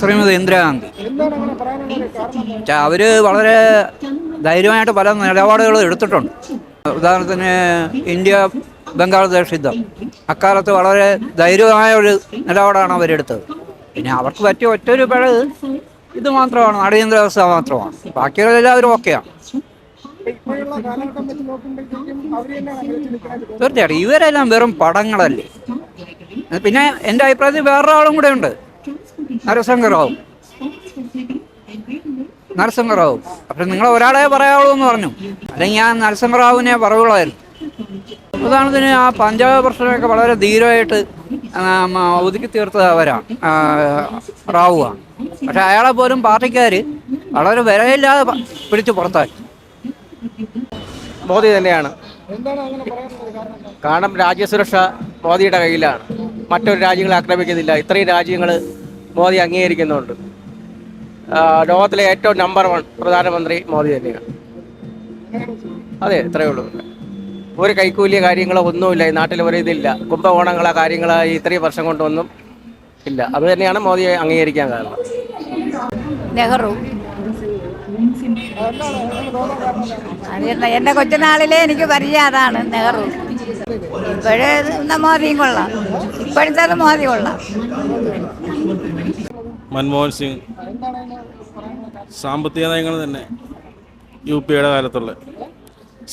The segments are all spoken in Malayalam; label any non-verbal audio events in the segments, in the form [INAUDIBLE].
ശ്രീമതി ഇന്ദിരാഗാന്ധി അവർ വളരെ ധൈര്യമായിട്ട് പല നിലപാടുകളും എടുത്തിട്ടുണ്ട്. ഉദാഹരണത്തിന് ഇന്ത്യ ബംഗ്ലാദേശ് യുദ്ധം. അക്കാലത്ത് വളരെ ധൈര്യമായ ഒരു നിലപാടാണ് അവരെടുത്തത്. പിന്നെ അവർക്ക് പറ്റിയ ഒറ്റൊരു പിഴ ഇത് മാത്രമാണ്. അടിയന്തരാവസ്ഥ മാത്രമാണ്. ബാക്കിയുള്ള എല്ലാവരും ഓക്കെയാണ്. തീർച്ചയായിട്ടും ഇവരെല്ലാം വെറും പടങ്ങളല്ലേ? പിന്നെ എന്റെ അഭിപ്രായത്തിൽ വേറൊരാളും കൂടെ ഉണ്ട്. നരസിംഹറാവു നരസിംഹറാവു അപ്പം നിങ്ങൾ ഒരാളെ പറയാവുള്ളൂ എന്ന് പറഞ്ഞു. അല്ലെങ്കിൽ ഞാൻ നരസിംഹറാവുവിനെ പറയുള്ളായിരുന്നു ഉദാഹരണത്തിന് ആ പഞ്ചാബ് പ്രശ്നമൊക്കെ വളരെ ധീരമായിട്ട് ഒതുക്കി തീർത്തത് അവരാണ് റാവുവാണ് പക്ഷെ അയാളെ പോലും പാർട്ടിക്കാർ വളരെ വിലയില്ലാതെ പിടിച്ചു പുറത്താക്കി. മോദി തന്നെയാണ്. കാരണം രാജ്യസുരക്ഷ മോദിയുടെ കയ്യിലാണ്. മറ്റൊരു രാജ്യങ്ങളെ ആക്രമിക്കുന്നില്ല. ഇത്രയും രാജ്യങ്ങൾ മോദി അംഗീകരിക്കുന്നുണ്ട്. ലോകത്തിലെ ഏറ്റവും നമ്പർ വൺ പ്രധാനമന്ത്രി മോദി തന്നെയാണ്. അതെ ഇത്രയേ ഉള്ളൂ. ഒരു കൈക്കൂലിയ കാര്യങ്ങളോ ഒന്നുമില്ല. ഈ നാട്ടിൽ ഒരു ഇതില്ല. കുംഭകോണങ്ങളോ കാര്യങ്ങളോ ഇത്രയും വർഷം കൊണ്ടൊന്നും ഇല്ല. അത് തന്നെയാണ് മോദിയെ അംഗീകരിക്കാൻ കാരണം. നെഹ്റു. എന്റെ കൊച്ചുനാളിലെ എനിക്ക് പരിചയം അതാണ് നെഹ്റു. ഇപ്പോഴേ മോദിയും കൊള്ളാം. ഇപ്പോഴത്തെ മോദി കൊള്ളാം. മൻമോഹൻ സിംഗ്? സാമ്പത്തിക നയങ്ങൾ തന്നെ. യു പി എയുടെ കാലത്തുള്ള.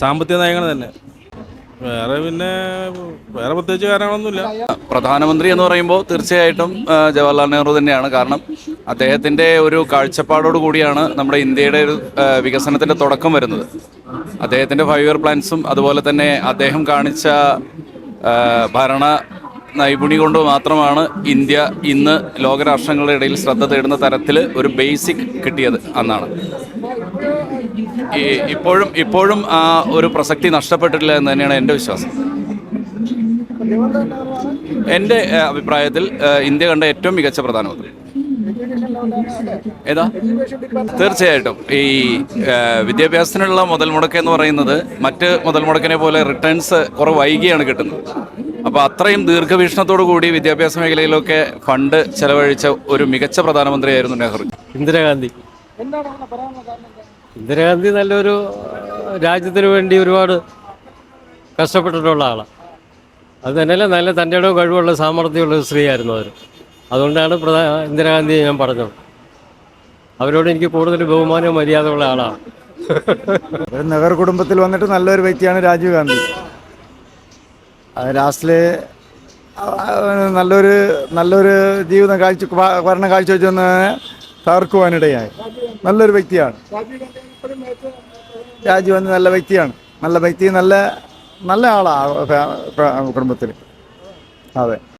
സാമ്പത്തിക നയങ്ങൾ തന്നെ. വേറെ പിന്നെ വേറെ പ്രത്യേകിച്ച് കാരണങ്ങളൊന്നുമില്ല. പ്രധാനമന്ത്രി എന്ന് പറയുമ്പോൾ തീർച്ചയായിട്ടും ജവഹർലാൽ നെഹ്റു തന്നെയാണ്. കാരണം അദ്ദേഹത്തിന്റെ ഒരു കാഴ്ചപ്പാടോട് കൂടിയാണ് നമ്മുടെ ഇന്ത്യയുടെ ഒരു വികസനത്തിന്റെ തുടക്കം വരുന്നത്. അദ്ദേഹത്തിന്റെ ഫൈവ് ഇയർ പ്ലാൻസും അതുപോലെ തന്നെ അദ്ദേഹം കാണിച്ച ഭരണ നൈപുണി കൊണ്ട് മാത്രമാണ് ഇന്ത്യ ഇന്ന് ലോകരാഷ്ട്രങ്ങളുടെ ഇടയിൽ ശ്രദ്ധ തേടുന്ന തരത്തിൽ ഒരു ബേസിക് കിട്ടിയത് അന്നാണ് ഇപ്പോഴും ഇപ്പോഴും ആ ഒരു പ്രസക്തി നഷ്ടപ്പെട്ടിട്ടില്ല എന്ന് തന്നെയാണ് എന്റെ വിശ്വാസം. എന്റെ അഭിപ്രായത്തിൽ ഇന്ത്യ കണ്ട ഏറ്റവും മികച്ച പ്രധാനമന്ത്രി. ഏതാ? തീർച്ചയായിട്ടും. ഈ വിദ്യാഭ്യാസത്തിനുള്ള മുതൽ മുടക്ക് എന്ന് പറയുന്നത് മറ്റ് മുതൽ മുടക്കിനെ പോലെ റിട്ടേൺസ് കുറെ വൈകിയാണ് കിട്ടുന്നത്. അപ്പോൾ അത്രയും ദീർഘവീക്ഷണത്തോടു കൂടി വിദ്യാഭ്യാസ മേഖലയിലൊക്കെ ഫണ്ട് ചെലവഴിച്ച ഒരു മികച്ച പ്രധാനമന്ത്രിയായിരുന്നു നെഹ്റു. ഇന്ദിരാഗാന്ധി. എന്താണ് പറയാനുള്ള ഇന്ദിരാഗാന്ധി നല്ലൊരു രാജ്യത്തിന് വേണ്ടി ഒരുപാട് കഷ്ടപ്പെട്ടിട്ടുള്ള ആളാണ് അത് തന്നെയല്ല നല്ല തന്റെ ഇടവും കഴിവുള്ള സാമർഥ്യമുള്ള ഒരു സ്ത്രീയായിരുന്നു അവർ അതുകൊണ്ടാണ് പ്രധാ ഇന്ദിരാഗാന്ധിയെ ഞാൻ പറഞ്ഞത്. അവരോട് എനിക്ക് കൂടുതൽ ബഹുമാനവും മര്യാദയുള്ള ആളാണ്. [LAUGHS] ഒരു കുടുംബത്തിൽ വന്നിട്ട് നല്ലൊരു വ്യക്തിയാണ് രാജീവ് ഗാന്ധി. ലാസ്റ്റിൽ നല്ലൊരു നല്ലൊരു ജീവിതം കാഴ്ച ഭരണം കാഴ്ചവെച്ചെന്ന് തകർക്കുവാനിടയായി. നല്ലൊരു വ്യക്തിയാണ്. രാജീവ് ഗാന്ധി നല്ല വ്യക്തിയാണ്. നല്ല വ്യക്തി നല്ല നല്ല ആളാണ് കുടുംബത്തിൽ അതെ.